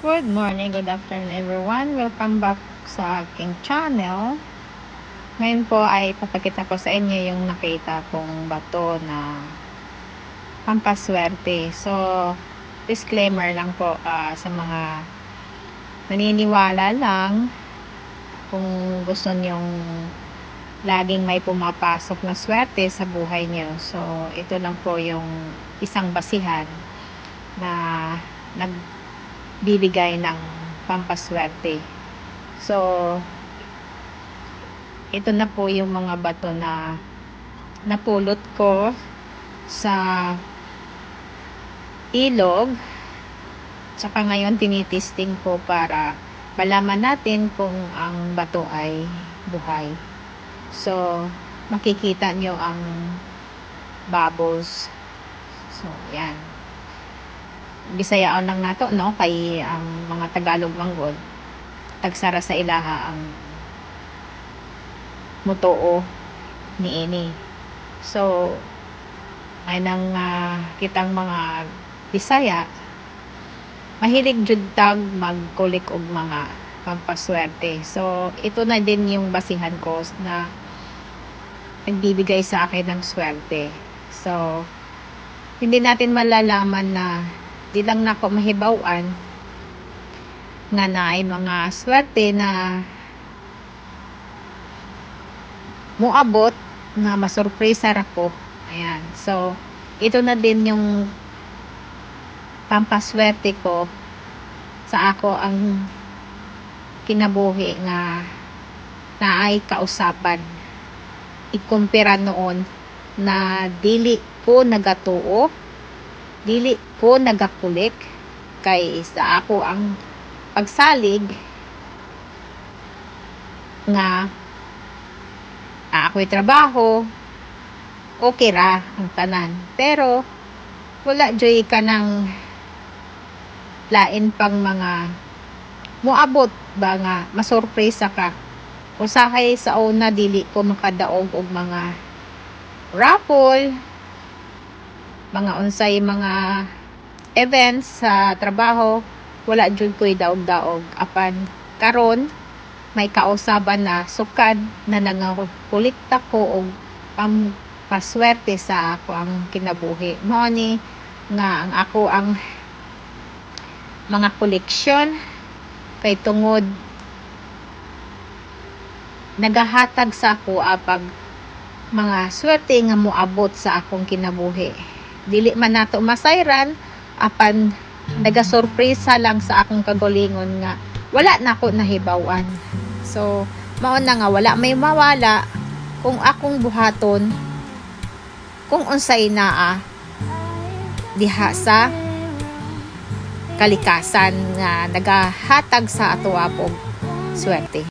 Good morning, good afternoon everyone. Welcome back sa aking channel. Ngayon po ay papakita ko sa inyo yung nakita kong bato na pampaswerte. So, disclaimer lang po ah, sa mga naniniwala lang kung gusto nyong laging may pumapasok na swerte sa buhay niyo. So, ito lang po yung isang basihan na nagbibigay ng pampaswerte. So, ito na po yung mga bato na napulot ko sa ilog. Tsaka ngayon tinitisting ko para malaman natin kung ang bato ay buhay. So, makikita nyo ang bubbles. So, yan. Bisayaon lang nato, no? Kay ang mga Tagalog manggod. Tagsara sa ilaha ang mutoo ni ini. So, ay nang ah, kitang mga Bisaya, mahilig jud tag magkulik og mga pampaswerte. So, ito na din yung basihan ko na nagbibigay sa akin ng swerte. So, hindi natin malalaman na di lang na ako mahibawan nga na ay mga swerte na muabot na masurpresa ra ko. Ayan. So, ito na din yung pampaswerte ko sa ako ang kinabuhi nga na ay kausapan ikumpira noon na dili ko nagatuo dili ko nagakulik kay sa ako ang pagsalig nga ah, ako'y trabaho okay ra ang tanan. Pero wala joy ka ng lain pang mga muabot ba nga masurpresa ka? Usahay sa una dili ko makadaog og mga raffle mga unsay mga events sa trabaho wala jud ko'y daog-daog. Apan karon may kausaban na sukad na nangakulikta ko og pam paswerte sa ako ang kinabuhi. Mao ni nga ang ako ang mga koleksyon kay tungod nagahatag sa ako apag mga swerte nga moabot sa akong kinabuhi dili man nato masayran apan nagasurpresa lang sa akong kagalingon nga wala na ako nahibawan. So mao na nga wala may mawala kung akong buhaton kung unsay naa diha sa kalikasan nga nagahatag sa ato apog swerte